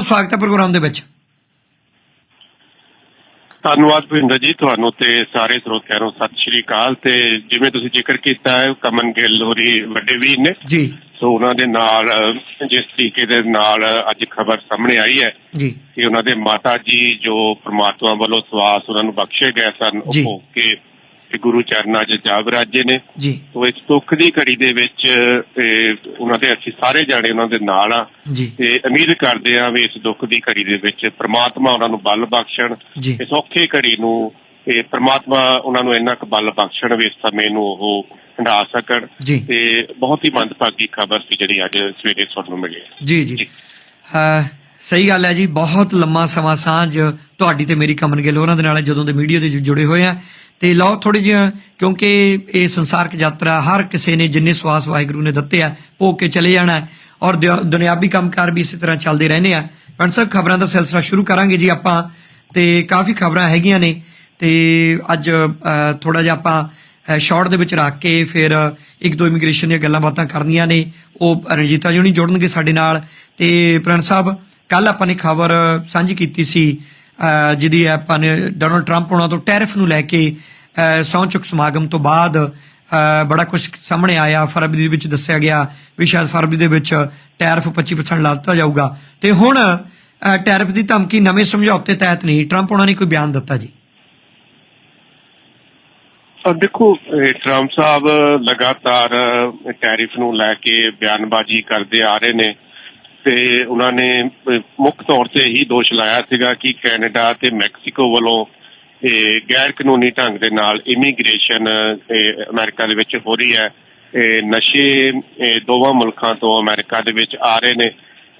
ਸਵਾਗਤ ਹੈ ਪ੍ਰੋਗਰਾਮ ਦੇ ਵਿੱਚ। ਧੰਨਵਾਦ ਭਿੰਦਰ ਜੀ ਤੁਹਾਨੂੰ ਤੇ ਸਾਰੇ ਸਰੋਤਿਆਂ ਨੂੰ ਸਤਿ ਸ਼੍ਰੀ ਅਕਾਲ ਤੇ ਜਿਵੇਂ ਤੁਸੀਂ ਜ਼ਿਕਰ ਕੀਤਾ ਹੈ ਕਮਨ ਗਿੱਲ ਹੋਰੀ ਵੱਡੇ ਵੀਰ ਨੇ। ਜੀ। ਸੋ ਉਹਨਾਂ ਦੇ ਨਾਲ ਜਿਸ ਤਰੀਕੇ ਦੇ ਨਾਲ ਅੱਜ ਖਬਰ ਸਾਹਮਣੇ ਆਈ ਹੈ ਜੀ। ਕਿ ਉਹਨਾਂ ਦੇ ਮਾਤਾ ਜੀ ਜੋ ਪ੍ਰਮਾਤਮਾ ਵੱਲੋਂ ਸਵਾਸ ਉਹਨਾਂ ਨੂੰ ਬਖਸ਼ੇ ਗਏ ਸਨ ਉਹ ਕੇ ਤੇ ਗੁਰੂ ਚਰਨਾਂ 'ਚ ਜਾ ਵਿਰਾਜੇ ਨੇ। ਜੀ। ਸੋ ਇਸ ਦੁੱਖ ਦੀ ਘੜੀ ਦੇ ਵਿੱਚ ਤੇ ਉਹਨਾਂ ਦੇ ਅਸੀਂ ਸਾਰੇ ਜਾਣੇ ਉਹਨਾਂ ਦੇ ਨਾਲ ਆ ਜੀ। ਤੇ ਉਮੀਦ ਕਰਦੇ ਆ ਵੀ ਇਸ ਦੁੱਖ ਦੀ ਘੜੀ ਦੇ ਵਿੱਚ ਪ੍ਰਮਾਤਮਾ ਉਹਨਾਂ ਨੂੰ ਬਲ ਬਖਸ਼ਣ। ਇਸ ਔਖੇ ਘੜੀ ਨੂੰ ਤੇ ਪ੍ਰਮਾਤਮਾ ਉਹਨਾਂ ਨੂੰ ਇੰਨਾ ਕੁ ਬਲ ਬਖਸ਼ਣ ਵੀ ਇਸ ਸਮੇਂ ਨੂੰ ਉਹ ਹੰਢਾ ਸਕਣ। ਤੇ ਬਹੁਤ ਹੀ ਮੰਦਭਾਗੀ ਖਬਰ ਸੀ ਜਿਹੜੀ ਅੱਜ ਸਵੇਰੇ ਸੁਣਨ ਨੂੰ ਮਿਲੀ। ਜੀ ਜੀ। ਸਹੀ ਗੱਲ ਹੈ ਜੀ। ਬਹੁਤ ਲੰਮਾ ਸਮਾਂ ਸਾਂਝ ਤੁਹਾਡੀ ਤੇ ਮੇਰੀ ਕਮਨ ਗਿੱਲ ਉਹਨਾਂ ਦੇ ਨਾਲ ਜਦੋਂ ਦੇ ਮੀਡੀਆ ਦੇ ਜੁੜੇ ਹੋਏ ਆ ਤੇ ਲਓ ਥੋੜੀ ਜਿਹਾ ਕਿਉਂਕਿ ਇਹ ਸੰਸਾਰਕ ਯਾਤਰਾ ਹਰ ਕਿਸੇ ਨੇ ਜਿੰਨੇ ਸਵਾਸ ਵਾਹਿਗੁਰੂ ਨੇ ਦਿੱਤੇ ਆ, ਭੋਗ ਕੇ ਚਲੇ ਜਾਣਾ ਔਰ ਦੁ- ਦੁਨਿਆਵੀ ਕੰਮਕਾਰ ਵੀ ਇਸੇ ਤਰ੍ਹਾਂ ਚੱਲਦੇ ਰਹਿੰਦੇ ਆ। ਪੰਡ ਸਾਹਿਬ, ਖਬਰਾਂ ਦਾ ਸਿਲਸਿਲਾ ਸ਼ੁਰੂ ਕਰਾਂਗੇ ਜੀ ਆਪਾਂ, ਤੇ ਕਾਫੀ ਖਬਰਾਂ ਹੈਗੀਆਂ ਨੇ, ਤੇ ਅੱਜ ਥੋੜਾ ਜਿਹਾ ਆਪਾਂ ਸ਼ਾਰਟ ਦੇ ਵਿੱਚ ਰੱਖ ਕੇ ਫਿਰ ਇੱਕ ਦੋ ਇਮੀਗ੍ਰੇਸ਼ਨ ਦੀਆਂ ਗੱਲਾਂ ਬਾਤਾਂ ਕਰਨੀਆਂ ਨੇ, ਉਹ ਰਣਜੀਤਾ ਜੀ ਹੁਣੀ ਜੁੜਨਗੇ ਸਾਡੇ ਨਾਲ, ਤੇ ਪ੍ਰਣ ਸਾਹਿਬ ਕੱਲ ਆਪਾਂ ਨੇ ਖਬਰ ਸਾਂਝੀ ਕੀਤੀ ਸੀ ਜਿਹਦੀ ਆਪਾਂ ਨੇ ਡੋਨਲਡ ਟਰੰਪ ਉਹਨਾਂ ਤੋਂ ਟੈਰਿਫ ਨੂੰ ਲੈ ਕੇ ਅਹ ਸਹੁੰ ਸਮਾਗਮ ਤੋਂ ਬਾਅਦ ਬੜਾ ਕੁਝ ਸਾਹਮਣੇ ਆਇਆ। ਫਰਵਰੀ ਦੇ ਵਿੱਚ ਦੱਸਿਆ ਗਿਆ ਵੀ ਸ਼ਾਇਦ ਫਰਵਰੀ ਦੇ ਵਿੱਚ ਟੈਰਿਫ 25% ਲਾ ਦਿੱਤਾ ਜਾਊਗਾ। ਤੇ ਹੁਣ, ਅਹ ਦੀ ਧਮਕੀ ਨਵੇਂ ਸਮਝੌਤੇ ਤਹਿਤ ਨਹੀਂ। ਟਰੰਪ ਉਹਨਾਂ ਨੇ ਕੋਈ ਬਿਆਨ ਦਿੱਤਾ ਜੀ? ਅਹ ਦੇਖੋ ਟਰੰਪ ਸਾਹਿਬ ਲਗਾਤਾਰ ਟੈਰਿਫ ਨੂੰ ਲੈ ਕੇ ਬਿਆਨਬਾਜ਼ੀ ਕਰਦੇ ਆ ਰਹੇ ਨੇ। ਤੇ ਉਹਨਾਂ ਨੇ ਮੁੱਖ ਤੌਰ ਤੇ ਇਹੀ ਦੋਸ਼ ਲਾਇਆ ਸੀਗਾ ਕਿ ਕੈਨੇਡਾ ਤੇ ਮੈਕਸੀਕੋ ਵੱਲੋਂ ਇਹ ਗੈਰ ਕਾਨੂੰਨੀ ਢੰਗ ਦੇ ਨਾਲ ਇਮੀਗ੍ਰੇਸ਼ਨ ਅਮਰੀਕਾ ਦੇ ਵਿੱਚ ਹੋ ਰਹੀ ਹੈ। ਇਹ ਨਸ਼ੇ ਦੋਵਾਂ ਮੁਲਕਾਂ ਤੋਂ ਅਮਰੀਕਾ ਦੇ ਵਿੱਚ ਆ ਰਹੇ ਨੇ।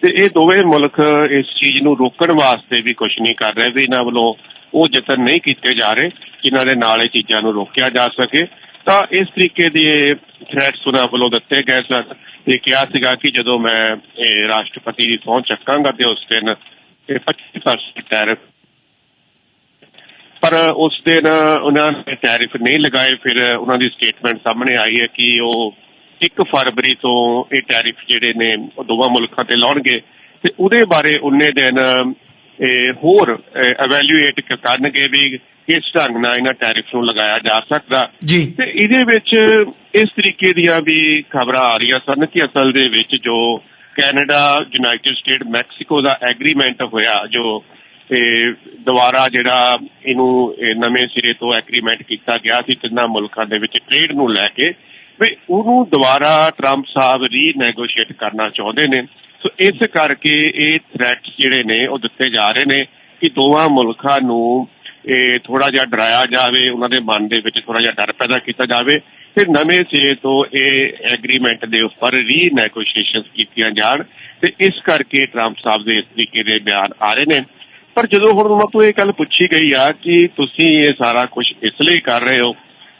ਤੇ ਇਹ ਦੋਵੇਂ ਮੁਲਕ ਇਸ ਚੀਜ਼ ਨੂੰ ਰੋਕਣ ਵਾਸਤੇ ਵੀ ਕੁਝ ਨਹੀਂ ਕਰ ਰਹੇ, ਵੀ ਇਹਨਾਂ ਵੱਲੋਂ ਉਹ ਯਤਨ ਨਹੀਂ ਕੀਤੇ ਜਾ ਰਹੇ ਕਿ ਦੇ ਨਾਲ ਇਹ ਚੀਜ਼ਾਂ ਨੂੰ ਰੋਕਿਆ ਜਾ ਸਕੇ। ਤਾਂ ਇਸ ਤਰੀਕੇ ਦੇ ਥ੍ਰੈਟਸ ਉਹਨਾਂ ਵੱਲੋਂ ਦਿੱਤੇ ਗਏ ਸਨ। ਇਹ ਕਿਹਾ ਸੀਗਾ ਕਿ ਜਦੋਂ ਮੈਂ ਇਹ ਰਾਸ਼ਟਰਪਤੀ ਦੀ ਪਹੁੰਚ ਚੱਕਾਂਗਾ ਤੇ ਉਸ ਦਿਨ ਇਹ 25% ਟੈਰਿਫ ਪਰ ਉਸ ਦਿਨ ਉਹਨਾਂ ਨੇ ਟੈਰਿਫ ਨਹੀਂ ਲਗਾਏ ਫਿਰ ਉਹਨਾਂ ਦੀ ਸਟੇਟਮੈਂਟ ਸਾਹਮਣੇ ਆਈ ਹੈ ਕਿ ਉਹ 1 ਫਰਵਰੀ ਤੋਂ ਇਹ ਟੈਰਿਫ ਜਿਹੜੇ ਨੇ ਉਹ ਦੋਵਾਂ ਮੁਲਕਾਂ ਤੇ ਲਾਉਣਗੇ ਤੇ ਉਹਦੇ ਬਾਰੇ ਉਹਨੇ ਦਿਨ ਇਹ ਹੋਰ ਐਵੈਲੂਏਟ ਕਰਨਗੇ ਵੀ ਕਿਸ ਢੰਗ ਨਾਲ ਇਹਨਾਂ ਟੈਰਿਫ ਨੂੰ ਲਗਾਇਆ ਜਾ ਸਕਦਾ। ਜੀ। ਤੇ ਇਹਦੇ ਵਿੱਚ ਇਸ ਤਰੀਕੇ ਦੀਆਂ ਵੀ ਖਬਰਾਂ ਆ ਰਹੀਆਂ ਸਨ ਕਿ ਅਸਲ ਦੇ ਵਿੱਚ ਜੋ ਕੈਨੇਡਾ ਯੂਨਾਈਟਿਡ ਸਟੇਟ ਮੈਕਸੀਕੋ ਦਾ ਐਗਰੀਮੈਂਟ ਹੋਇਆ ਜੋ ਇਹ ਦੁਬਾਰਾ ਜਿਹੜਾ ਇਹਨੂੰ ਨਵੇਂ ਸਿਰੇ ਤੋਂ ਐਗਰੀਮੈਂਟ ਕੀਤਾ ਗਿਆ ਸੀ ਤਿੰਨਾਂ ਮੁਲਕਾਂ ਦੇ ਵਿੱਚ ਟ੍ਰੇਡ ਨੂੰ ਲੈ ਕੇ, ਵੀ ਉਹਨੂੰ ਦੁਬਾਰਾ ਟਰੰਪ ਸਾਹਿਬ ਰੀਨੈਗੋਸ਼ੀਏਟ ਕਰਨਾ ਚਾਹੁੰਦੇ ਨੇ। ਸੋ ਇਸ ਕਰਕੇ ਇਹ ਥ੍ਰੈਟਸ ਜਿਹੜੇ ਨੇ, ਉਹ ਦਿੱਤੇ ਜਾ ਰਹੇ ਨੇ ਕਿ ਦੋਵਾਂ ਮੁਲਕਾਂ ਨੂੰ ਇਹ ਥੋੜਾ ਜਿਹਾ ਡਰਾਇਆ ਜਾਵੇ, ਉਹਨਾਂ ਦੇ ਮਨ ਦੇ ਵਿੱਚ ਥੋੜਾ ਜਿਹਾ ਡਰ ਪੈਦਾ ਕੀਤਾ ਜਾਵੇ ਤੇ ਨਵੇਂ ਸਿਰੇ ਤੋਂ ਇਹ ਐਗਰੀਮੈਂਟ ਦੇ ਉੱਪਰ ਰੀਨੈਗੋਸ਼ੀਏਸ਼ਨਸ ਕੀਤੀਆਂ ਜਾਣ ਤੇ ਇਸ ਕਰਕੇ ਟਰੰਪ ਸਾਹਿਬ ਦੇ ਇਸ ਤਰੀਕੇ ਦੇ ਬਿਆਨ ਆ ਰਹੇ ਨੇ। ਪਰ ਜਦੋਂ ਹੁਣ ਉਹਨਾਂ ਇਹ ਗੱਲ ਪੁੱਛੀ ਗਈ ਆ ਕਿ ਤੁਸੀਂ ਇਹ ਸਾਰਾ ਕੁਝ ਇਸ ਲਈ ਕਰ ਰਹੇ ਹੋ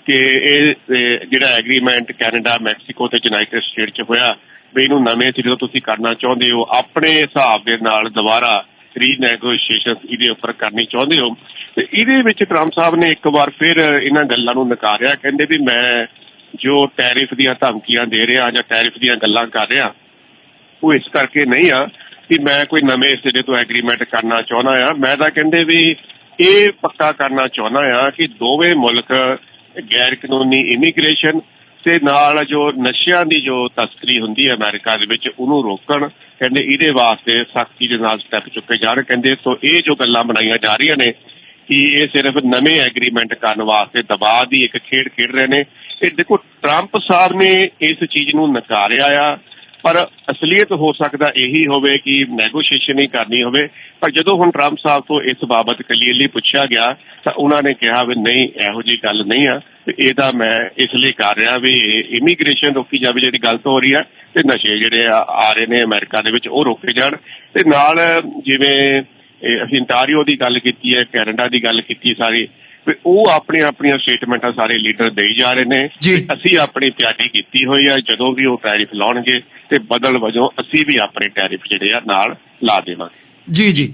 ਕਿ ਇਹ ਇਹ ਜਿਹੜਾ ਐਗਰੀਮੈਂਟ ਕੈਨੇਡਾ, ਮੈਕਸੀਕੋ ਤੇ ਯੂਨਾਈਟਿਡ ਸਟੇਟ 'ਚ ਹੋਇਆ ਵੀ ਇਹਨੂੰ ਨਵੇਂ ਸਿਰੇ ਤੋਂ ਤੁਸੀਂ ਕਰਨਾ ਚਾਹੁੰਦੇ ਹੋ, ਆਪਣੇ ਹਿਸਾਬ ਦੇ ਨਾਲ ਦੁਬਾਰਾ ਰੀਨੈਗੋਸ਼ੀਏਸ਼ਨ ਇਹਦੇ ਉੱਪਰ ਕਰਨੀ ਚਾਹੁੰਦੇ ਹੋ। ਤੇ ਇਹਦੇ ਵਿੱਚ ਟਰੰਪ ਸਾਹਿਬ ਨੇ ਇੱਕ ਵਾਰ ਫਿਰ ਇਹਨਾਂ ਗੱਲਾਂ ਨੂੰ ਨਕਾਰਿਆ, ਕਹਿੰਦੇ ਵੀ ਮੈਂ ਜੋ ਟੈਰਿਫ ਦੀਆਂ ਧਮਕੀਆਂ ਦੇ ਰਿਹਾ ਜਾਂ ਟੈਰਿਫ ਦੀਆਂ ਗੱਲਾਂ ਕਰ ਰਿਹਾ, ਉਹ ਇਸ ਕਰਕੇ ਨਹੀਂ ਆ। ਕਿ ਮੈਂ ਕੋਈ ਨਵੇਂ ਸਿਰੇ ਤੋਂ ਐਗਰੀਮੈਂਟ ਕਰਨਾ ਚਾਹੁੰਦਾ ਆ ਮੈਂ ਤਾਂ ਕਹਿੰਦੇ ਵੀ ਇਹ ਪੱਕਾ ਕਰਨਾ ਚਾਹੁੰਦਾ ਆ ਕਿ ਦੋਵੇਂ ਮੁਲਕ ਗੈਰ ਕਾਨੂੰਨੀ ਇਮੀਗ੍ਰੇਸ਼ਨ ਤੇ ਨਾਲ ਜੋ ਨਸ਼ਿਆਂ ਦੀ ਜੋ ਤਸਕਰੀ ਹੁੰਦੀ ਹੈ ਅਮਰੀਕਾ ਦੇ ਵਿੱਚ, ਉਹਨੂੰ ਰੋਕਣ, ਕਹਿੰਦੇ ਇਹਦੇ ਵਾਸਤੇ ਸਖਤੀ ਦੇ ਨਾਲ ਸਟੈਪ ਚੁੱਕੇ ਜਾਣ। ਕਹਿੰਦੇ ਸੋ ਇਹ ਜੋ ਗੱਲਾਂ ਬਣਾਈਆਂ ਜਾ ਰਹੀਆਂ ਨੇ ਕਿ ਇਹ ਸਿਰਫ ਨਵੇਂ ਐਗਰੀਮੈਂਟ ਕਰਨ ਵਾਸਤੇ ਦਬਾਅ ਦੀ ਇੱਕ ਖੇਡ ਖੇਡ ਰਹੇ ਨੇ। ਇਹ ਦੇਖੋ ਟਰੰਪ ਸਾਹਿਬ ਨੇ ਇਸ ਚੀਜ਼ ਨੂੰ ਨਕਾਰਿਆ ਆ। ਪਰ ਅਸਲੀਅਤ ਹੋ ਸਕਦਾ ਇਹੀ ਹੋਵੇ ਕਿ ਨੈਗੋਸ਼ੀਏਸ਼ਨ ਹੀ ਕਰਨੀ ਹੋਵੇ। ਪਰ ਜਦੋਂ ਹੁਣ ਟਰੰਪ ਸਾਹਿਬ ਤੋਂ ਇਸ ਬਾਬਤ ਕਲੀਅਰਲੀ ਪੁੱਛਿਆ ਗਿਆ, ਤਾਂ ਉਹਨਾਂ ਨੇ ਕਿਹਾ ਵੀ ਨਹੀਂ, ਇਹੋ ਜੀ ਗੱਲ ਨਹੀਂ ਆ। ਤੇ ਇਹਦਾ ਮੈਂ ਇਸ ਲਈ ਕਰ ਰਿਹਾ ਵੀ ਇਮੀਗ੍ਰੇਸ਼ਨ ਰੋਕੀ ਜਾਵੇ, ਜਿਹੜੀ ਗਲਤ ਹੋ ਰਹੀ ਆ, ਤੇ ਨਸ਼ੇ ਜਿਹੜੇ ਆ ਰਹੇ ਨੇ ਅਮਰੀਕਾ ਦੇ ਵਿੱਚ, ਉਹ ਰੋਕੇ ਜਾਣ। ਤੇ ਨਾਲ ਜਿਵੇਂ ਅਸੀਂ ਇੰਟਾਰੀਓ ਦੀ ਗੱਲ ਕੀਤੀ ਹੈ, ਕੈਨੇਡਾ ਦੀ ਗੱਲ ਕੀਤੀ ਸਾਰੀ ਵੀ ਉਹ ਆਪਣੀਆਂ ਆਪਣੀਆਂ ਸਟੇਟਮੈਂਟਾਂ ਸਾਰੇ ਲੀਡਰ ਦੇਈ ਜਾ ਰਹੇ ਨੇ। ਅਸੀਂ ਆਪਣੀ ਤਿਆਰੀ ਕੀਤੀ ਹੋਈ ਆ ਜਦੋਂ ਵੀ ਉਹ ਟੈਰਿਫ ਲਾਉਣਗੇ ਤੇ ਬਦਲ ਵਜੋਂ ਅਸੀਂ ਵੀ ਆਪਣੇ ਟੈਰਿਫ ਜਿਹੜੇ ਆ ਨਾਲ ਲਾ ਦੇਵਾਂਗੇ। ਜੀ ਜੀ।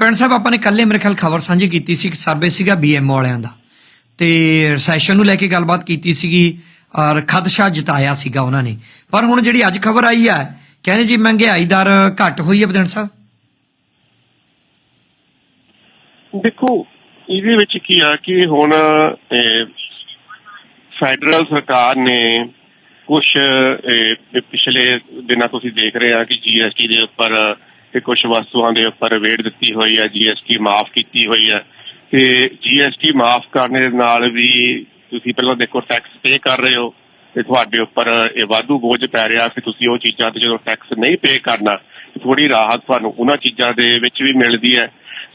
ਪਿੰਡ ਸਾਹਿਬ ਆਪਾਂ ਨੇ ਕੱਲੇ ਮੇਰੇ ਖਿਆਲ ਖਬਰ ਸਾਂਝੀ ਕੀਤੀ ਸੀ ਕਿ ਸਰਵੇ ਸੀਗਾ ਬੀਐਮ ਵਾਲਿਆਂ ਦਾ। ਤੇ ਰੈਸੈਸ਼ਨ ਨੂੰ ਲੈ ਕੇ ਗੱਲਬਾਤ ਕੀਤੀ ਸੀਗੀ ਔਰ ਖਦਸ਼ਾ ਜਤਾਇਆ ਸੀਗਾ ਉਹਨਾਂ ਨੇ। ਪਰ ਹੁਣ ਜਿਹੜੀ ਅੱਜ ਖਬਰ ਆਈ ਹੈ ਕਹਿੰਦੇ ਜੀ ਮਹਿੰਗਾਈ ਦਰ ਘਟ ਹੋਈ ਹੈ ਬਦਨ ਸਾਹਿਬ। ਦੇਖੋ ਇਹਦੇ ਵਿੱਚ ਕੀ ਆ ਕਿ ਹੁਣ ਫੈਡਰਲ ਸਰਕਾਰ ਨੇ ਕੁਝ ਪਿਛਲੇ ਦਿਨਾਂ ਤੁਸੀਂ ਦੇਖ ਰਹੇ ਆ ਕਿ ਜੀਐਸਟੀ ਦੇ ਉੱਪਰ ਤੇ ਕੁਝ ਵਸਤੂਆਂ ਦੇ ਉੱਪਰ ਵੇੜ ਦਿੱਤੀ ਹੋਈ ਹੈ ਜੀਐਸਟੀ ਮਾਫ ਕੀਤੀ ਹੋਈ ਹੈ ਤੇ ਜੀਐਸਟੀ ਮਾਫ ਕਰਨ ਦੇ ਨਾਲ ਵੀ ਤੁਸੀਂ ਪਹਿਲਾਂ ਦੇਖੋ ਟੈਕਸ ਪੇ ਕਰ ਰਹੇ ਹੋ ਤੇ ਤੁਹਾਡੇ ਉੱਪਰ ਇਹ ਵਾਧੂ ਬੋਝ ਪੈ ਰਿਹਾ ਕਿ ਤੁਸੀਂ ਉਹ ਚੀਜ਼ਾਂ ਤੇ ਜਦੋਂ ਟੈਕਸ ਨਹੀਂ ਪੇ ਕਰਨਾ ਥੋੜੀ ਰਾਹਤ ਤੁਹਾਨੂੰ ਉਹਨਾਂ ਚੀਜ਼ਾਂ ਦੇ ਵਿੱਚ ਵੀ ਮਿਲਦੀ ਹੈ।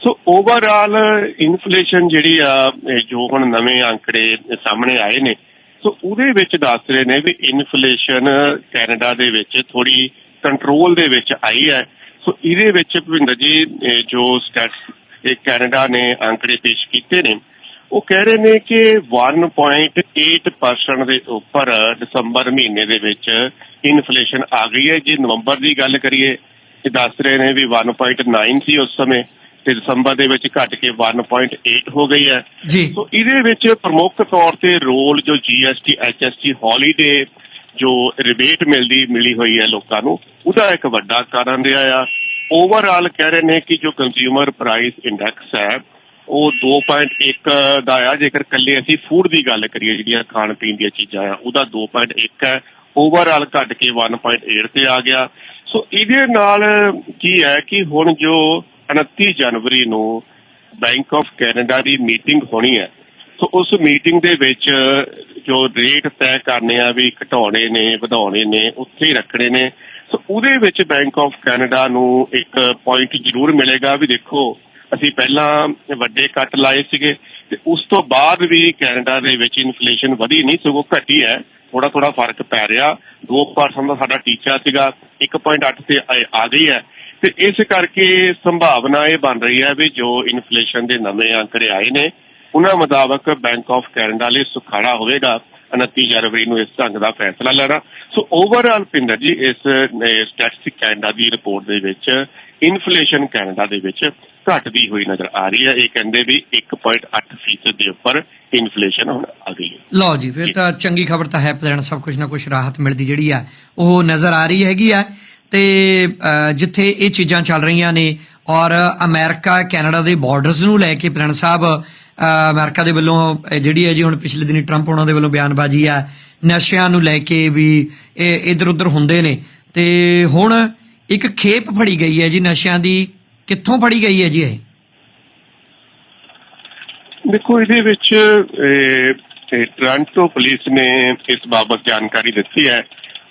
ਸੋ ਓਵਰਆਲ ਇਨਫਲੇਸ਼ਨ ਜਿਹੜੀ ਆ ਜੋ ਹੁਣ ਨਵੇਂ ਅੰਕੜੇ ਸਾਹਮਣੇ ਆਏ ਨੇ ਸੋ ਉਹਦੇ ਵਿੱਚ ਦੱਸ ਰਹੇ ਨੇ ਵੀ ਇਨਫਲੇਸ਼ਨ ਕੈਨੇਡਾ ਦੇ ਵਿੱਚ ਥੋੜੀ ਕੰਟਰੋਲ ਦੇ ਵਿੱਚ ਆਈ ਹੈ। ਸੋ ਇਹਦੇ ਵਿੱਚ ਭਵਿੰਦਰ ਜੀ ਜੋ ਸਟੈਟਸ ਇਹ ਕੈਨੇਡਾ ਨੇ ਅੰਕੜੇ ਪੇਸ਼ ਕੀਤੇ ਨੇ, ਉਹ ਕਹਿ ਰਹੇ ਨੇ ਕਿ 1.8% ਦੇ ਉੱਪਰ ਦਸੰਬਰ ਮਹੀਨੇ ਦੇ ਵਿੱਚ ਇਨਫਲੇਸ਼ਨ ਆ ਗਈ ਹੈ। ਜੇ ਨਵੰਬਰ ਦੀ ਗੱਲ ਕਰੀਏ ਤੇ ਦੱਸ ਰਹੇ ਨੇ ਵੀ 1.9 ਸੀ ਉਸ ਸਮੇਂ। ਤੇ ਦਸੰਬਰ ਦੇ ਵਿੱਚ ਘਟ ਕੇ 1.8 ਹੋ ਗਈ ਹੈ। ਸੋ ਇਹਦੇ ਵਿੱਚ ਪ੍ਰਮੁੱਖ ਤੌਰ ਤੇ ਰੋਲ ਜੋ ਜੀਐਸਟੀ ਐਚਐਸਟੀ ਹੌਲੀਡੇ ਜੋ ਰਿਬੇਟ ਮਿਲਦੀ ਮਿਲੀ ਹੋਈ ਹੈ ਲੋਕਾਂ ਨੂੰ ਉਹਦਾ ਇੱਕ ਵੱਡਾ ਕਾਰਨ ਰਿਹਾ ਆ। ਓਵਰਆਲ ਕਹਿ ਰਹੇ ਨੇ ਕਿ ਜੋ ਕੰਜ਼ਿਊਮਰ ਪ੍ਰਾਈਸ ਇੰਡੈਕਸ ਹੈ ਉਹ 2.1 ਦਾ ਆ। ਜੇਕਰ ਕੱਲੇ ਅਸੀਂ ਫੂਡ ਦੀ ਗੱਲ ਕਰੀਏ ਜਿਹੜੀਆਂ ਖਾਣ ਪੀਣ ਦੀਆਂ ਚੀਜ਼ਾਂ ਆ ਉਹਦਾ 2.1 ਹੈ। ਓਵਰਆਲ ਘਟ ਕੇ 1.8 ਤੇ ਆ ਗਿਆ। ਸੋ ਇਹਦੇ ਨਾਲ ਕੀ ਹੈ ਕਿ ਹੁਣ ਜੋ 29 ਜਨਵਰੀ ਨੂੰ ਬੈਂਕ ਆਫ ਕੈਨੇਡਾ ਦੀ ਮੀਟਿੰਗ ਹੋਣੀ ਹੈ। ਸੋ ਉਸ ਮੀਟਿੰਗ ਦੇ ਵਿੱਚ ਜੋ ਰੇਟ ਤੈਅ ਕਰਨੇ ਆ ਵੀ ਘਟਾਉਣੇ ਨੇ, ਵਧਾਉਣੇ ਨੇ, ਉੱਥੇ ਹੀ ਰੱਖਣੇ ਨੇ। ਸੋ ਉਹਦੇ ਵਿੱਚ ਬੈਂਕ ਆਫ ਕੈਨੇਡਾ ਨੂੰ ਇੱਕ ਪੁਆਇੰਟ ਜ਼ਰੂਰ ਮਿਲੇਗਾ ਵੀ ਦੇਖੋ, ਅਸੀਂ ਪਹਿਲਾਂ ਵੱਡੇ ਕੱਟ ਲਾਏ ਸੀਗੇ ਤੇ ਉਸ ਤੋਂ ਬਾਅਦ ਵੀ ਕੈਨੇਡਾ ਦੇ ਵਿੱਚ ਇਨਫਲੇਸ਼ਨ ਵਧੀ ਨਹੀਂ, ਸਗੋਂ ਘਟੀ ਹੈ। ਥੋੜਾ ਥੋੜਾ ਫ਼ਰਕ ਪੈ ਰਿਹਾ। 2% ਦਾ ਸਾਡਾ ਟੀਚਾ ਸੀਗਾ 1.8 ਤੇ ਆ- ਆ ਗਈ ਹੈ। ਤੇ ਇਸ ਕਰਕੇ ਸੰਭਾਵਨਾ ਇਹ ਬਣ ਰਹੀ ਹੈ ਵੀ ਜੋ ਇਨਫਲੇਸ਼ਨ ਦੇ ਨਵੇਂ ਅੰਕੜੇ ਆਏ ਨੇ, ਉਹਨਾਂ ਮੁਤਾਬਕ ਬੈਂਕ ਆਫ ਕੈਨੇਡਾ ਲਈ ਸੁਖਾੜਾ ਹੋਵੇਗਾ 29 ਜਨਵਰੀ ਨੂੰ ਇਸ ਢੰਗ ਦਾ ਫੈਸਲਾ ਲੈਣਾ। ਸੋ ਓਵਰਆਲ ਪਿੰਦਰ ਜੀ, ਇਸ ਸਟੈਟਿਸਟਿਕ ਕੈਨੇਡਾ ਦੀ ਰਿਪੋਰਟ ਦੇ ਵਿੱਚ ਇਨਫਲੇਸ਼ਨ ਕੈਨੇਡਾ ਦੇ ਵਿੱਚ ਘਟਦੀ ਹੋਈ ਨਜ਼ਰ ਆ ਰਹੀ ਹੈ। ਇਹ ਕਹਿੰਦੇ ਵੀ 1.8% ਫੀਸਦ ਦੇ ਉੱਪਰ ਇਨਫਲੇਸ਼ਨ ਹੁਣ ਆ ਗਈ ਹੈ। ਲਓ ਜੀ, ਫਿਰ ਤਾਂ ਚੰਗੀ ਖਬਰ ਤਾਂ ਹੈ ਪ੍ਰਧਾਨ ਸਾਹਿਬ ਕੁਝ ਨਾ ਕੁਝ ਰਾਹਤ ਮਿਲਦੀ ਜਿਹੜੀ ਆ ਉਹ ਨਜ਼ਰ ਆ ਰਹੀ ਹੈਗੀ ਆ ਤੇ ਜਿੱਥੇ ਇਹ ਚੀਜ਼ਾਂ ਚੱਲ ਰਹੀਆਂ ਨੇ ਔਰ ਅਮਰੀਕਾ ਕੈਨੇਡਾ ਦੇ ਬਾਰਡਰਸ ਨੂੰ ਲੈ ਕੇ ਪ੍ਰਧਾਨ ਸਾਹਿਬ ਅ, ਅਮਰੀਕਾ ਦੇ ਵੱਲੋਂ ਜਿਹੜੀ ਹੈ ਜੀ ਹੁਣ ਪਿਛਲੇ ਦਿਨੀ ਟਰੰਪ ਉਹਨਾਂ ਦੇ ਵੱਲੋਂ ਬਿਆਨਬਾਜ਼ੀ ਆ ਨਸ਼ਿਆਂ ਨੂੰ ਲੈ ਕੇ ਵੀ ਇਹ ਇਧਰ ਉਧਰ ਹੁੰਦੇ ਨੇ। ਤੇ ਹੁਣ ਇੱਕ ਖੇਪ ਫੜੀ ਗਈ ਹੈ ਜੀ ਨਸ਼ਿਆਂ ਦੀ ਕਿੱਥੋਂ ਫੜੀ ਗਈ ਹੈ ਜੀ ਇਹ? ਦੇਖੋ ਇਹਦੇ ਵਿੱਚ ਅਹ, ਪੁਲਿਸ ਨੇ ਇਸ ਬਾਬਤ ਜਾਣਕਾਰੀ ਦਿੱਤੀ ਹੈ।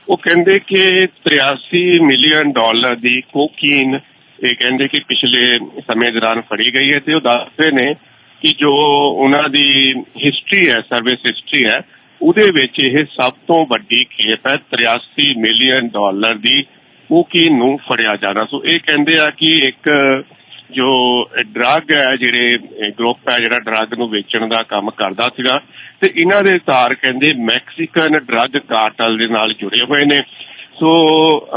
ਉਹ ਕਹਿੰਦੇ ਕਿ 83 ਮਿਲੀਅਨ ਡਾਲਰ ਦੀ ਕੋਕੀਨ, ਇਹ ਕਹਿੰਦੇ ਕਿ ਪਿਛਲੇ ਸਮੇਂ ਦੌਰਾਨ ਫੜੀ ਗਈ ਹੈ ਤੇ ਉਹ ਦੱਸਦੇ ਨੇ ਕਿ ਜੋ ਉਹਨਾਂ ਦੀ ਹਿਸਟਰੀ ਹੈ ਸਰਵਿਸ ਹਿਸਟਰੀ ਹੈ, ਉਹਦੇ ਵਿੱਚ ਇਹ ਸਭ ਤੋਂ ਵੱਡੀ ਖੇਪ ਹੈ 83 ਮਿਲੀਅਨ ਡਾਲਰ ਦੀ ਕੋਕੀਨ ਨੂੰ ਫੜਿਆ ਜਾਣਾ। ਸੋ ਇਹ ਕਹਿੰਦੇ ਆ ਕਿ ਇੱਕ ਜੋ ਡਰੱਗ ਹੈ, ਜਿਹੜੇ ਗਰੁੱਪ ਹੈ ਜਿਹੜਾ ਡਰੱਗ ਨੂੰ ਵੇਚਣ ਦਾ ਕੰਮ ਕਰਦਾ ਸੀਗਾ ਤੇ ਇਹਨਾਂ ਦੇ ਤਾਰ ਕਹਿੰਦੇ ਮੈਕਸੀਕਨ ਡਰੱਗ ਕਾਰਟਲ ਦੇ ਨਾਲ ਜੁੜੇ ਹੋਏ ਨੇ। ਸੋ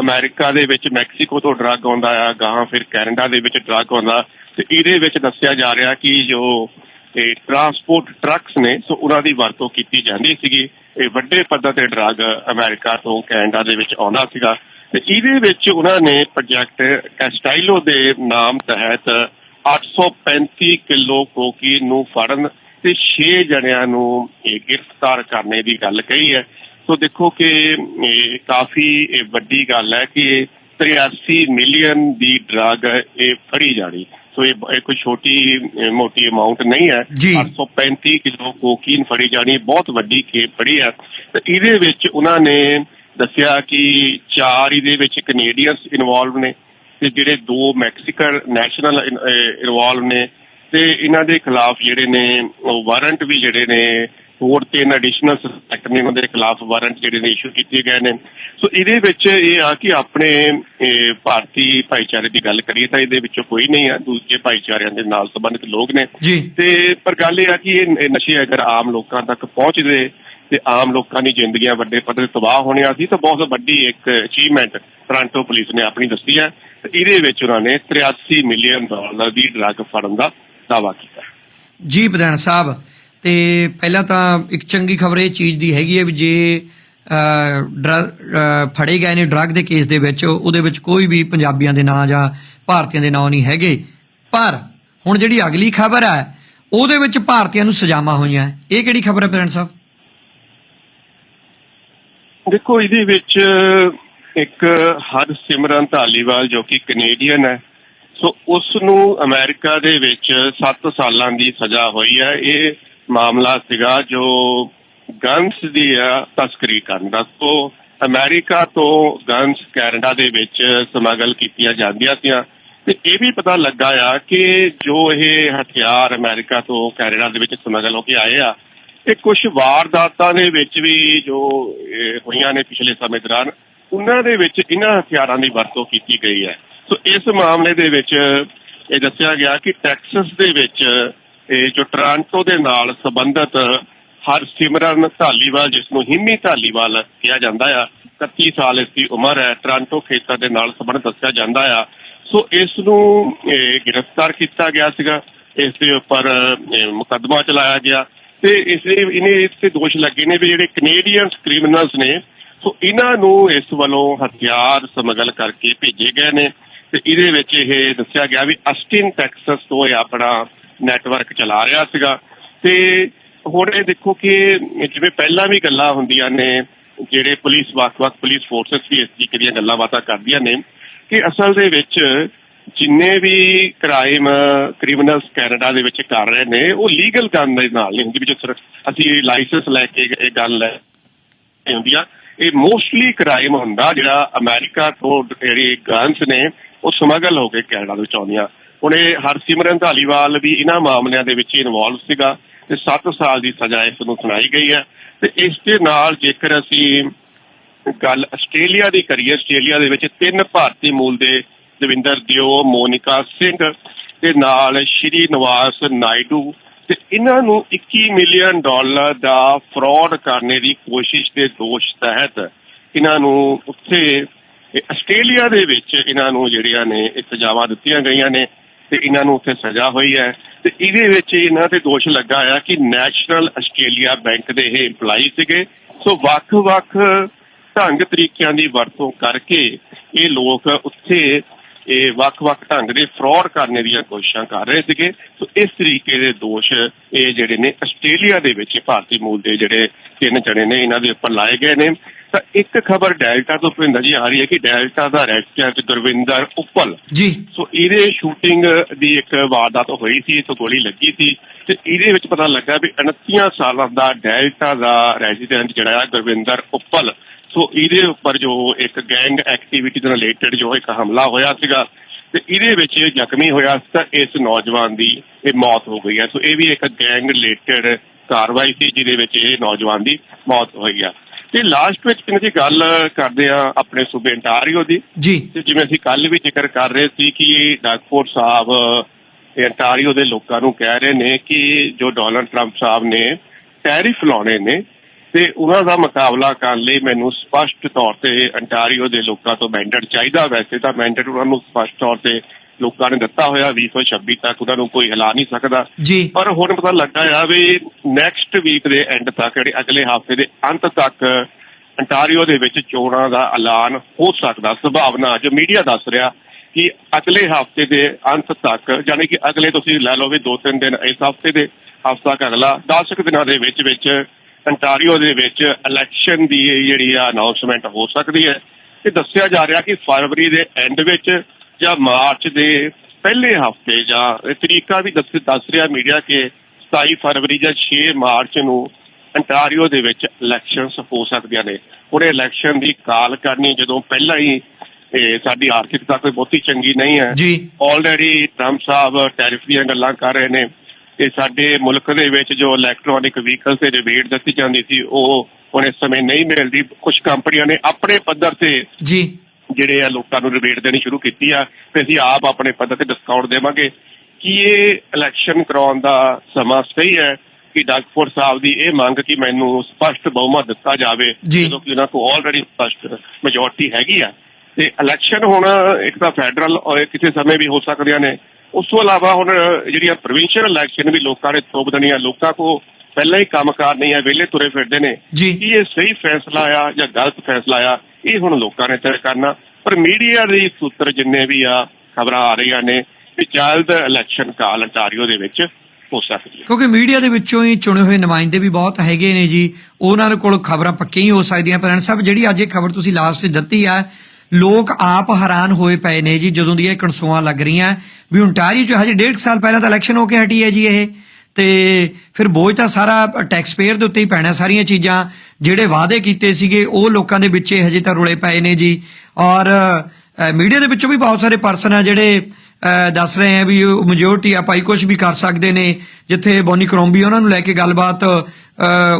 ਅਮਰੀਕਾ ਦੇ ਵਿੱਚ ਮੈਕਸੀਕੋ ਤੋਂ ਡਰੱਗ ਆਉਂਦਾ ਆ ਗਾਂ ਫਿਰ ਕੈਨੇਡਾ ਦੇ ਵਿੱਚ ਡਰੱਗ ਆਉਂਦਾ। ਤੇ ਇਹਦੇ ਵਿੱਚ ਦੱਸਿਆ ਜਾ ਰਿਹਾ ਕਿ ਜੋ ਇਹ ਟਰਾਂਸਪੋਰਟ ਟਰੱਕਸ ਨੇ, ਸੋ ਉਹਨਾਂ ਦੀ ਵਰਤੋਂ ਕੀਤੀ ਜਾਂਦੀ ਸੀਗੀ। ਇਹ ਵੱਡੇ ਪੱਧਰ ਤੇ ਡਰੱਗ ਅਮਰੀਕਾ ਤੋਂ ਕੈਨੇਡਾ ਦੇ ਵਿੱਚ ਆਉਂਦਾ ਸੀਗਾ। ਤੇ ਇਹਦੇ ਵਿੱਚ ਉਹਨਾਂ ਨੇ ਪ੍ਰੋਜੈਕਟ ਕੈਸਟਾਈਲੋ ਦੇ ਨਾਮ ਤਹਿਤ 835 ਕਿਲੋ ਕੋਕੀਨ ਨੂੰ ਫੜਨ ਤੇ 6 ਜਣਿਆਂ ਨੂੰ ਇਹ ਗ੍ਰਿਫਤਾਰ ਕਰਨੇ ਦੀ ਗੱਲ ਕਹੀ ਹੈ। ਸੋ ਦੇਖੋ ਕਿ ਇਹ ਕਾਫੀ ਵੱਡੀ ਗੱਲ ਹੈ ਕਿ ਇਹ 83 ਮਿਲੀਅਨ ਦੀ ਡਰੱਗ ਇਹ ਫੜੀ ਜਾਣੀ। ਸੋ ਇਹ ਕੋਈ ਛੋਟੀ ਮੋਟੀ ਅਮਾਉਂਟ ਨਹੀਂ ਹੈ। ਜੀ। 835 ਕਿਲੋ ਕੋਕੀਨ ਫੜੀ ਜਾਣੀ ਬਹੁਤ ਵੱਡੀ ਖੇਪ ਫੜੀ ਹੈ। ਤੇ ਇਹਦੇ ਵਿੱਚ ਉਹਨਾਂ ਨੇ ਦੱਸਿਆ ਕਿ ਚਾਰ ਦੇ ਵਿੱਚ ਕੈਨੇਡੀਅਨਸ ਇਨਵੋਲਵ ਨੇ ਤੇ ਜਿਹੜੇ ਦੋ ਮੈਕਸੀਕਨ ਨੈਸ਼ਨਲ ਇਨਵੋਲਵ ਨੇ ਤੇ ਇਹਨਾਂ ਦੇ ਖਿਲਾਫ ਜਿਹੜੇ ਨੇ ਉਹ ਵਾਰੰਟ ਵੀ ਜਿਹੜੇ ਨੇ ਹੋਰ ਤਿੰਨ ਐਡੀਸ਼ਨਲ ਸਸਪੈਕਟ ਨੇ ਉਹਨਾਂ ਦੇ ਖਿਲਾਫ ਵਾਰੰਟ ਜਿਹੜੇ ਨੇ ਇਸ਼ੂ ਕੀਤੇ ਗਏ ਨੇ। ਸੋ ਇਹਦੇ ਵਿੱਚ ਇਹ ਆ ਕਿ ਆਪਣੇ ਭਾਰਤੀ ਭਾਈਚਾਰੇ ਦੀ ਗੱਲ ਕਰੀਏ ਤਾਂ ਇਹਦੇ ਵਿੱਚੋਂ ਕੋਈ ਨਹੀਂ ਆ ਦੂਜੇ ਭਾਈਚਾਰਿਆਂ ਦੇ ਨਾਲ ਸੰਬੰਧਿਤ ਲੋਕ ਨੇ। ਤੇ ਪਰ ਗੱਲ ਇਹ ਆ ਕਿ ਇਹ ਨਸ਼ੇ ਅਗਰ ਆਮ ਲੋਕਾਂ ਤੱਕ ਪਹੁੰਚਦੇ ਤੇ ਆਮ ਲੋਕਾਂ ਦੀ ਜ਼ਿੰਦਗੀਆਂ ਵੱਡੇ ਪੱਧਰ ਤੇ ਤਬਾਹ ਹੋਣੀਆਂ ਸੀ ਤਾਂ ਬਹੁਤ ਵੱਡੀ ਇੱਕ ਅਚੀਵਮੈਂਟ ਟੋਰਾਂਟੋ ਪੁਲਿਸ ਨੇ ਆਪਣੀ ਦੱਸੀ ਹੈ ਤੇ ਇਹਦੇ ਵਿੱਚ ਉਹਨਾਂ ਨੇ 83 ਮਿਲੀਅਨ ਡਾਲਰ ਦੀ ਡਰੱਗ ਫੜਨ ਦਾ ਦਾਅਵਾ ਕੀਤਾ। ਜੀ ਪ੍ਰਧਾਨ ਸਾਹਿਬ ਤੇ ਪਹਿਲਾਂ ਤਾਂ ਇੱਕ ਚੰਗੀ ਖਬਰ ਇਹ ਚੀਜ਼ ਦੀ ਹੈਗੀ ਹੈ ਵੀ ਜੇ ਫੜੇ ਗਏ ਨੇ ਡਰੱਗ ਦੇ ਕੇਸ ਦੇ ਵਿੱਚ ਉਹਦੇ ਵਿੱਚ ਕੋਈ ਵੀ ਪੰਜਾਬੀਆਂ ਦੇ ਨਾਂ ਜਾਂ ਭਾਰਤੀਆਂ ਦੇ ਨਾਂ ਨਹੀਂ ਹੈਗੇ। ਪਰ ਹੁਣ ਜਿਹੜੀ ਅਗਲੀ ਖਬਰ ਹੈ ਉਹਦੇ ਵਿੱਚ ਭਾਰਤੀਆਂ ਨੂੰ ਸਜ਼ਾਵਾਂ ਹੋਈਆਂ। ਇਹ ਕਿਹੜੀ ਖਬਰ ਹੈ ਪ੍ਰੈਜ਼ੀਡੈਂਟ ਸਾਹਿਬ? ਦੇਖੋ ਇਹਦੇ ਵਿੱਚ ਇੱਕ ਹਰ ਸਿਮਰਨ ਧਾਲੀਵਾਲ ਜੋ ਕਿ ਕੈਨੇਡੀਅਨ ਹੈ ਸੋ ਉਸ ਨੂੰ ਅਮਰੀਕਾ ਦੇ ਵਿੱਚ 7 ਸਾਲਾਂ ਦੀ ਸਜ਼ਾ ਹੋਈ ਹੈ। ਇਹ ਮਾਮਲਾ ਸੀਗਾ ਜੋ ਗਨਸ ਦੀ ਆ ਤਸਕਰੀ ਕਰਨ ਦਾ। ਸੋ ਅਮਰੀਕਾ ਤੋਂ ਗਨਸ ਕੈਨੇਡਾ ਦੇ ਵਿੱਚ ਸਮਗਲ ਕੀਤੀਆਂ ਜਾਂਦੀਆਂ ਸੀਆਂ। ਤੇ ਇਹ ਵੀ ਪਤਾ ਲੱਗਾ ਆ ਕਿ ਜੋ ਇਹ ਹਥਿਆਰ ਅਮਰੀਕਾ ਤੋਂ ਕੈਨੇਡਾ ਦੇ ਵਿੱਚ ਸਮਗਲ ਹੋ ਕੇ ਆਏ ਆ, ਇਹ ਕੁਝ ਵਾਰਦਾਤਾਂ ਦੇ ਵਿੱਚ ਵੀ ਜੋ ਹੋਈਆਂ ਨੇ ਪਿਛਲੇ ਸਮੇਂ ਦੌਰਾਨ, ਉਹਨਾਂ ਦੇ ਵਿੱਚ ਇਹਨਾਂ ਹਥਿਆਰਾਂ ਦੀ ਵਰਤੋਂ ਕੀਤੀ ਗਈ ਹੈ। ਸੋ ਇਸ ਮਾਮਲੇ ਦੇ ਵਿੱਚ ਇਹ ਦੱਸਿਆ ਗਿਆ ਕਿ ਟੈਕਸਸ ਦੇ ਵਿੱਚ ਇਹ ਜੋ ਟੋਰਾਂਟੋ ਦੇ ਨਾਲ ਸੰਬੰਧਿਤ ਹਰਸਿਮਰਨ ਧਾਲੀਵਾਲ, ਜਿਸ ਨੂੰ ਹਿੰਮੀ ਧਾਲੀਵਾਲ ਕਿਹਾ ਜਾਂਦਾ ਆ 31 ਸਾਲ ਇਸ ਦੀ ਉਮਰ ਹੈ, ਟੋਰਾਂਟੋ ਖੇਤਰ ਦੇ ਨਾਲ ਸੰਬੰਧ ਦੱਸਿਆ ਜਾਂਦਾ ਆ। ਸੋ ਇਸ ਨੂੰ ਗ੍ਰਿਫਤਾਰ ਕੀਤਾ ਗਿਆ ਸੀਗਾ, ਇਸ ਦੇ ਉੱਪਰ ਮੁਕੱਦਮਾ ਚਲਾਇਆ ਗਿਆ। ਤੇ ਇਸ ਲਈ ਇਹਨੇ ਇਸ ਤੇ ਦੋਸ਼ ਲੱਗੇ ਨੇ ਵੀ ਜਿਹੜੇ ਕੈਨੇਡੀਅਨ ਕ੍ਰਿਮੀਨਲਸ ਨੇ ਸੋ ਇਹਨਾਂ ਨੂੰ ਇਸ ਵੱਲੋਂ ਹਥਿਆਰ ਸਮਗਲ ਕਰਕੇ ਭੇਜੇ ਗਏ ਨੇ ਤੇ ਇਹਦੇ ਵਿੱਚ ਇਹ ਦੱਸਿਆ ਗਿਆ ਵੀ ਅਸਟਿਨ ਟੈਕਸਸ ਤੋਂ ਇਹ ਆਪਣਾ ਨੈਟਵਰਕ ਚਲਾ ਰਿਹਾ ਸੀਗਾ। ਤੇ ਹੁਣ ਇਹ ਦੇਖੋ ਕਿ ਜਿਵੇਂ ਪਹਿਲਾਂ ਵੀ ਗੱਲਾਂ ਹੁੰਦੀਆਂ ਨੇ, ਜਿਹੜੇ ਪੁਲਿਸ, ਵੱਖ-ਵੱਖ ਪੁਲਿਸ ਫੋਰਸਸ ਵੀ ਇਸ ਤਰੀਕੇ ਦੀਆਂ ਗੱਲਾਂ ਬਾਤਾਂ ਕਰਦੀਆਂ ਨੇ ਕਿ ਅਸਲ ਦੇ ਵਿੱਚ ਜਿੰਨੇ ਵੀ ਕ੍ਰਾਈਮ ਕ੍ਰਿਮੀਨਲਸ ਕੈਨੇਡਾ ਦੇ ਵਿੱਚ ਕਰ ਰਹੇ ਨੇ, ਉਹ ਲੀਗਲ ਗਨ ਦੇ ਨਾਲ ਨਹੀਂ ਹੁੰਦੀ ਵੀ ਅਸੀਂ ਲਾਇਸੈਂਸ ਲੈ ਕੇ ਇਹ ਗੱਲ ਲੈ ਇਹ ਹੁੰਦੀ ਆ ਇਹ ਮੋਸਟਲੀ ਕ੍ਰਾਈਮ ਹੁੰਦਾ ਜਿਹੜਾ ਅਮਰੀਕਾ ਤੋਂ ਜਿਹੜੀ ਗਨਸ ਨੇ, ਉਹ ਸਮਗਲ ਹੋ ਕੇ ਕੈਨੇਡਾ ਦੇ ਵਿੱਚ ਆਉਂਦੀਆਂ। ਹੁਣ ਇਹ ਹਰਸਿਮਰਨ ਧਾਲੀਵਾਲ ਵੀ ਇਹਨਾਂ ਮਾਮਲਿਆਂ ਦੇ ਵਿੱਚ ਇਨਵੋਲਵ ਸੀਗਾ ਤੇ 7 ਸਾਲ ਦੀ ਸਜ਼ਾ ਇਸ ਨੂੰ ਸੁਣਾਈ ਗਈ ਹੈ। ਤੇ ਇਸ ਦੇ ਨਾਲ ਜੇਕਰ ਅਸੀਂ ਗੱਲ ਆਸਟ੍ਰੇਲੀਆ ਦੀ ਕਰੀਏ, ਆਸਟ੍ਰੇਲੀਆ ਦੇ ਵਿੱਚ ਤਿੰਨ ਭਾਰਤੀ ਮੂਲ ਦੇ ਦਵਿੰਦਰ ਦਿਓ, ਮੋਨਿਕਾ ਸਿੰਘ ਤੇ ਨਾਲ ਸ਼੍ਰੀ ਨਿਵਾਸ ਨਾਇਡੂ ਤੇ ਇਹਨਾਂ ਨੂੰ 21 ਮਿਲੀਅਨ ਡਾਲਰ ਦਾ ਫਰਾਡ ਕਰਨ ਦੀ ਕੋਸ਼ਿਸ਼ ਦੇ ਦੋਸ਼ ਤਹਿਤ ਇਹਨਾਂ ਨੂੰ ਉੱਥੇ ਆਸਟ੍ਰੇਲੀਆ ਦੇ ਵਿੱਚ ਇਹਨਾਂ ਨੂੰ ਜਿਹੜੀਆਂ ਨੇ, ਇਹ ਸਜ਼ਾਵਾਂ ਦਿੱਤੀਆਂ ਗਈਆਂ ਨੇ ਤੇ ਇਹਨਾਂ ਨੂੰ ਉੱਥੇ ਸਜ਼ਾ ਹੋਈ ਹੈ। ਤੇ ਇਹਦੇ ਵਿੱਚ ਇਹਨਾਂ ਤੇ ਦੋਸ਼ ਲੱਗਾ ਆ ਕਿ ਨੈਸ਼ਨਲ ਆਸਟ੍ਰੇਲੀਆ ਬੈਂਕ ਦੇ ਇਹ EMPLOYE ਸੀਗੇ। ਸੋ ਵੱਖ-ਵੱਖ ਢੰਗ ਤਰੀਕਿਆਂ ਦੀ ਵਰਤੋਂ ਕਰਕੇ ਇਹ ਲੋਕ ਉੱਥੇ ਇਹ ਵੱਖ-ਵੱਖ ਢੰਗ ਦੇ ਫਰਾਡ ਕਰਨੇ ਦੀਆਂ ਕੋਸ਼ਿਸ਼ਾਂ ਕਰ ਰਹੇ ਸੀਗੇ। ਸੋ ਇਸ ਤਰੀਕੇ ਦੇ ਦੋਸ਼ ਇਹ ਜਿਹੜੇ ਨੇ ਆਸਟ੍ਰੇਲੀਆ ਦੇ ਵਿੱਚ ਭਾਰਤੀ ਮੂਲ ਦੇ ਜਿਹੜੇ ਤਿੰਨ ਜਣੇ ਨੇ ਇਹਨਾਂ ਦੇ ਉੱਪਰ ਲਾਏ ਗਏ ਨੇ। ਤਾਂ ਇੱਕ ਖਬਰ ਡੈਲਟਾ ਤੋਂ ਭਿੰਦਰ ਜੀ ਆ ਰਹੀ ਹੈ ਕਿ ਡੈਲਟਾ ਦਾ ਰੈਸਟੈਂਟ ਗੁਰਵਿੰਦਰ ਉੱਪਲ। ਜੀ। ਸੋ ਇਹਦੇ ਸ਼ੂਟਿੰਗ ਦੀ ਇੱਕ ਵਾਰਦਾਤ ਹੋਈ ਸੀ ਤੋਂ ਗੋਲੀ ਲੱਗੀ ਸੀ ਤੇ ਇਹਦੇ ਵਿੱਚ ਪਤਾ ਲੱਗਾ ਵੀ 29 ਸਾਲਾਂ ਦਾ ਡੈਲਟਾ ਦਾ ਰੈਜ਼ੀਡੈਂਟ ਜਿਹੜਾ ਹੈ ਗੁਰਵਿੰਦਰ ਉੱਪਲ ਸੋ ਇਹਦੇ ਉੱਪਰ ਜੋ ਇੱਕ ਗੈਂਗ ਐਕਟੀਵਿਟੀ ਨਾਲ ਰਿਲੇਟਡ ਜੋ ਇੱਕ ਹਮਲਾ ਹੋਇਆ ਸੀਗਾ ਤੇ ਇਹਦੇ ਵਿੱਚ ਜ਼ਖਮੀ ਹੋਇਆ ਸੀ ਤਾਂ ਇਸ ਨੌਜਵਾਨ ਦੀ ਇਹ ਮੌਤ ਹੋ ਗਈ ਹੈ। ਸੋ ਇਹ ਵੀ ਇੱਕ ਗੈਂਗ ਰਿਲੇਟਡ ਕਾਰਵਾਈ ਸੀ ਜਿਹਦੇ ਵਿੱਚ ਇਹ ਨੌਜਵਾਨ ਦੀ ਮੌਤ ਹੋਈ ਆ। ਤੇ ਲਾਸਟ ਵਿੱਚ ਕਿੰਨੀ ਜੀ ਗੱਲ ਕਰਦੇ ਆ ਆਪਣੇ ਸੂਬੇ ਅੰਟਾਰੀਓ ਦੀ। ਜੀ। ਤੇ ਜਿਵੇਂ ਅਸੀਂ ਕੱਲ ਵੀ ਜ਼ਿਕਰ ਕਰ ਰਹੇ ਸੀ ਕਿ ਡਾਕਪੁਰ ਸਾਹਿਬ ਇਹ ਅੰਟਾਰੀਓ ਦੇ ਲੋਕਾਂ ਨੂੰ ਕਹਿ ਰਹੇ ਨੇ ਕਿ ਜੋ ਡੋਨਲਡ ਟਰੰਪ ਸਾਹਿਬ ਨੇ ਟੈਰਿਫ ਲਾਉਣੇ ਨੇ ਤੇ ਉਹਨਾਂ ਦਾ ਮੁਕਾਬਲਾ ਕਰਨ ਲਈ ਮੈਨੂੰ ਸਪਸ਼ਟ ਤੌਰ ਤੇ ਅੰਟਾਰੀਓ ਦੇ ਲੋਕਾਂ ਤੋਂ ਮੈਂਡੇਟ ਚਾਹੀਦਾ। ਵੈਸੇ ਤਾਂ ਮੈਂਡੇਟ ਉਹਨਾਂ ਨੂੰ ਸਪਸ਼ਟ ਤੌਰ ਤੇ ਲੋਕਾਂ ਨੇ ਦਿੱਤਾ ਹੋਇਆ 2026 ਤੱਕ ਉਹਨਾਂ ਨੂੰ ਕੋਈ ਹਿਲਾ ਨਹੀਂ ਸਕਦਾ। ਪਰ ਹੁਣ ਪਤਾ ਲੱਗਾ ਆ ਵੀ ਨੈਕਸਟ ਵੀਕ ਦੇ ਐਂਡ ਤੱਕ ਜਿਹੜੇ ਅਗਲੇ ਹਫ਼ਤੇ ਦੇ ਅੰਤ ਤੱਕ ਅੰਟਾਰੀਓ ਦੇ ਵਿੱਚ ਚੋਣਾਂ ਦਾ ਐਲਾਨ ਹੋ ਸਕਦਾ। ਸੰਭਾਵਨਾ ਜੋ ਮੀਡੀਆ ਦੱਸ ਰਿਹਾ ਕਿ ਅਗਲੇ ਹਫ਼ਤੇ ਦੇ ਅੰਤ ਤੱਕ ਯਾਨੀ ਕਿ ਅਗਲੇ ਤੁਸੀਂ ਲੈ ਲਓ ਵੀ ਦੋ ਤਿੰਨ ਦਿਨ ਇਸ ਹਫ਼ਤੇ ਦੇ ਹਫਤਾ ਅਗਲਾ 10 ਕੁ ਦਿਨਾਂ ਦੇ ਵਿੱਚ ਵਿੱਚ ਅੰਟਾਰੀਓ ਦੇ ਵਿੱਚ ਇਲੈਕਸ਼ਨ ਦੀ ਜਿਹੜੀ ਆ ਅਨਾਉਂਸਮੈਂਟ ਹੋ ਸਕਦੀ ਹੈ। ਇਹ ਦੱਸਿਆ ਜਾ ਰਿਹਾ ਕਿ ਫਰਵਰੀ ਦੇ ਐਂਡ ਵਿੱਚ ਜਾਂ ਮਾਰਚ ਦੇ ਪਹਿਲੇ ਹਫ਼ਤੇ ਜਾਂ ਇਹ ਤਰੀਕਾ ਵੀ ਦੱਸ ਦੱਸ ਰਿਹਾ ਮੀਡੀਆ ਕਿ 27 ਫਰਵਰੀ ਜਾਂ 6 ਮਾਰਚ ਨੂੰ ਅੰਟਾਰੀਓ ਦੇ ਵਿੱਚ ਇਲੈਕਸ਼ਨਸ ਹੋ ਸਕਦੀਆਂ ਨੇ। ਹੁਣ ਇਹ ਇਲੈਕਸ਼ਨ ਦੀ ਕਾਲ ਕਰਨੀ ਜਦੋਂ ਪਹਿਲਾਂ ਹੀ ਇਹ ਸਾਡੀ ਆਰਥਿਕਤਾ ਕੋਈ ਬਹੁਤੀ ਚੰਗੀ ਨਹੀਂ ਹੈ। ਜੀ। ਆਲਰੇਡੀ ਟਰੰਪ ਸਾਹਿਬ ਟੈਰਿਫ ਦੀਆਂ ਗੱਲਾਂ ਕਰ ਰਹੇ ਨੇ। ਤੇ ਸਾਡੇ ਮੁਲਕ ਦੇ ਵਿੱਚ ਜੋ ਇਲੈਕਟ੍ਰੋਨਿਕ ਵਹੀਕਲਸ ਤੇ ਰਿਬੇਟ ਦਿੱਤੀ ਜਾਂਦੀ ਸੀ ਉਹ ਹੁਣ ਇਸ ਸਮੇਂ ਨਹੀਂ ਮਿਲਦੀ। ਕੁਝ ਕੰਪਨੀਆਂ ਨੇ ਆਪਣੇ ਪੱਧਰ ਤੇ ਜੀ। ਜਿਹੜੇ ਆ ਲੋਕਾਂ ਨੂੰ ਰਿਬੇਟ ਦੇਣੀ ਸ਼ੁਰੂ ਕੀਤੀ ਆ ਤੇ ਅਸੀਂ ਆਪ ਆਪਣੇ ਪੱਧਰ ਤੇ ਡਿਸਕਾਊਂਟ ਦੇਵਾਂਗੇ। ਕੀ ਇਹ ਇਲੈਕਸ਼ਨ ਕਰਾਉਣ ਦਾ ਸਮਾਂ ਸਹੀ ਹੈ ਕਿ ਡਾਕਫੋਰ ਸਾਹਿਬ ਦੀ ਇਹ ਮੰਗ ਕਿ ਮੈਨੂੰ ਸਪਸ਼ਟ ਬਹੁਮਤ ਦਿੱਤਾ ਜਾਵੇ। ਜਦੋਂ ਕਿ ਉਹਨਾਂ ਕੋਲ ਆਲਰੇਡੀ ਸਪਸ਼ਟ ਮੈਜੋਰਟੀ ਹੈਗੀ ਆ। ਤੇ ਇਲੈਕਸ਼ਨ ਹੁਣ ਇੱਕ ਤਾਂ ਫੈਡਰਲ ਔਰ ਕਿਸੇ ਸਮੇਂ ਵੀ ਹੋ ਸਕਦੀਆਂ ਨੇ। ਉਸ ਤੋਂ ਇਲਾਵਾ ਹੁਣ ਜਿਹੜੀਆਂ ਪ੍ਰੋਵਿੰਸ਼ੀਅਲ ਇਲੈਕਸ਼ਨ ਵੀ ਲੋਕਾਂ ਨੇ ਥੋਪ ਦੇਣੀਆਂ ਲੋਕਾਂ ਕੋ ਪਹਿਲਾਂ ਹੀ ਕੰਮਕਾਰ ਨਹੀਂ ਆ ਵਿਹਲੇ ਤੁਰੇ ਫਿਰਦੇ ਨੇ। ਕੀ ਇਹ ਸਹੀ ਫੈਸਲਾ ਆ ਜਾਂ ਗਲਤ ਫੈਸਲਾ ਆ ਇਹ ਹੁਣ ਲੋਕਾਂ ਨੇ ਤੈਅ ਕਰਨਾ। ਪਰ ਮੀਡੀਆ ਦੇ ਸੂਤਰ ਜਿੰਨੇ ਵੀ ਆ ਖਬਰਾਂ ਆ ਰਹੀਆਂ ਨੇ ਵੀ ਜਲਦ ਇਲੈਕਸ਼ਨ ਕਾਲ ਅੰਟਾਰੀਓ ਦੇ ਵਿੱਚ ਹੋ ਸਕਦੀ ਹੈ। ਕਿਉਂਕਿ ਮੀਡੀਆ ਦੇ ਵਿੱਚੋਂ ਹੀ ਚੁਣੇ ਹੋਏ ਨੁਮਾਇੰਦੇ ਵੀ ਬਹੁਤ ਹੈਗੇ ਨੇ ਜੀ। ਉਹਨਾਂ ਦੇ ਕੋਲ ਖਬਰਾਂ ਪੱਕੀਆਂ ਹੀ ਹੋ ਸਕਦੀਆਂ। ਪਰ ਸਾਹਿਬ ਜਿਹੜੀ ਅੱਜ ਇਹ ਖਬਰ ਤੁਸੀਂ ਲਾਸਟ ਦਿੱਤੀ ਆ ਲੋਕ ਆਪ ਹੈਰਾਨ ਹੋਏ ਪਏ ਨੇ ਜੀ, ਜਦੋਂ ਦੀ ਇਹ ਕਣਸੂਆਂ ਲੱਗ ਰਹੀਆਂ। ਵੀ ontario 'ਚ ਹਜੇ ਡੇਢ ਕੁ ਸਾਲ ਪਹਿਲਾਂ ਤਾਂ ਇਲੈਕਸ਼ਨ ਹੋ ਕੇ ਹਟੀ ਹੈ ਜੀ ਇਹ। ਤੇ ਫਿਰ ਬੋਝ ਤਾਂ ਸਾਰਾ ਟੈਕਸ ਪੇਅਰ ਦੇ ਉੱਤੇ ਹੀ ਪੈਣਾ ਸਾਰੀਆਂ ਚੀਜ਼ਾਂ। ਜਿਹੜੇ ਵਾਅਦੇ ਕੀਤੇ ਸੀਗੇ, ਉਹ ਲੋਕਾਂ ਦੇ ਵਿੱਚ ਹਜੇ ਤਾਂ ਰੁਲੇ ਪਏ ਨੇ ਜੀ। ਔਰ ਮੀਡੀਆ ਦੇ ਵਿੱਚੋਂ ਵੀ ਬਹੁਤ ਸਾਰੇ ਪਰਸਨ ਆ ਜਿਹੜੇ ਦੱਸ ਰਹੇ ਆ ਵੀ ਉਹ ਮੈਜੋਰਟੀ ਆ, ਭਾਈ ਕੁਝ ਵੀ ਕਰ ਸਕਦੇ ਨੇ। ਜਿੱਥੇ ਬੋਨੀ ਕਰੋਮਬੀ ਉਹਨਾਂ ਨੂੰ ਲੈ ਕੇ ਗੱਲਬਾਤ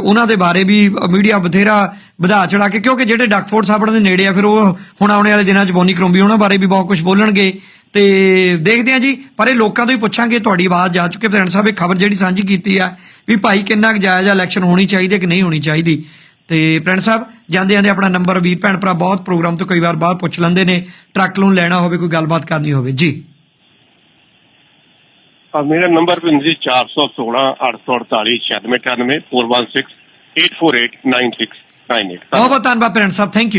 ਉਹਨਾਂ ਦੇ ਬਾਰੇ ਵੀ ਮੀਡੀਆ ਬਥੇਰਾ ਵਧਾ ਚੜਾ ਕੇ, ਕਿਉਂਕਿ ਜਿਹੜੇ ਡਕਫੋਰਡ ਸਾਹਿਬ ਦੇ ਨੇੜੇ ਆ, ਫਿਰ ਉਹ ਹੁਣ ਆਉਣ ਵਾਲੇ ਦਿਨਾਂ 'ਚ ਬੋਨੀ ਕਰੋਮਬੀ ਉਹਨਾਂ ਬਾਰੇ ਵੀ ਬਹੁਤ ਕੁਝ ਬੋਲਣਗੇ। ਤੇ ਦੇਖਦੇ ਆ ਜੀ, ਪਰ ਇਹ ਲੋਕਾਂ ਤੋਂ ਹੀ ਪੁੱਛਾਂਗੇ, ਤੁਹਾਡੀ ਆਵਾਜ਼ ਜਾ ਚੁੱਕੇ ਪ੍ਰਧਾਨ ਸਾਹਿਬ, ਇਹ ਖਬਰ ਜਿਹੜੀ ਸਾਂਝੀ ਕੀਤੀ ਆ ਵੀ ਭਾਈ ਕਿੰਨਾ ਕੁ ਜਾਇਜ਼ ਇਲੈਕਸ਼ਨ ਹੋਣੀ ਚਾਹੀਦੀ ਹੈ ਕਿ ਨਹੀਂ ਹੋਣੀ ਚਾਹੀਦੀ। ਤੇ ਪ੍ਰਧਾਨ ਸਾਹਿਬ, ਜਾਂਦੇ ਜਾਂਦੇ ਆਪਣਾ ਨੰਬਰ ਵੀਰ, ਭੈਣ ਭਰਾ ਬਹੁਤ ਪ੍ਰੋਗਰਾਮ ਤੋਂ ਕਈ ਵਾਰ ਬਾਹਰ ਪੁੱਛ ਲੈਂਦੇ ਨੇ, ਟਰੱਕ ਲੋਨ ਲੈਣਾ ਹੋਵੇ, ਕੋਈ ਗੱਲਬਾਤ ਕਰਨੀ ਹੋਵੇ। ਜੀ। ਆ ਮੇਰਾ ਨੰਬਰ ਵੀ ਜੀ 416 848 9698 416 848 9698 ਬਹੁਤ ਬਹੁਤ ਧੰਨਵਾਦ ਪ੍ਰਧਾਨ ਸਾਹਿਬ ਥੈਂਕ ਯੂ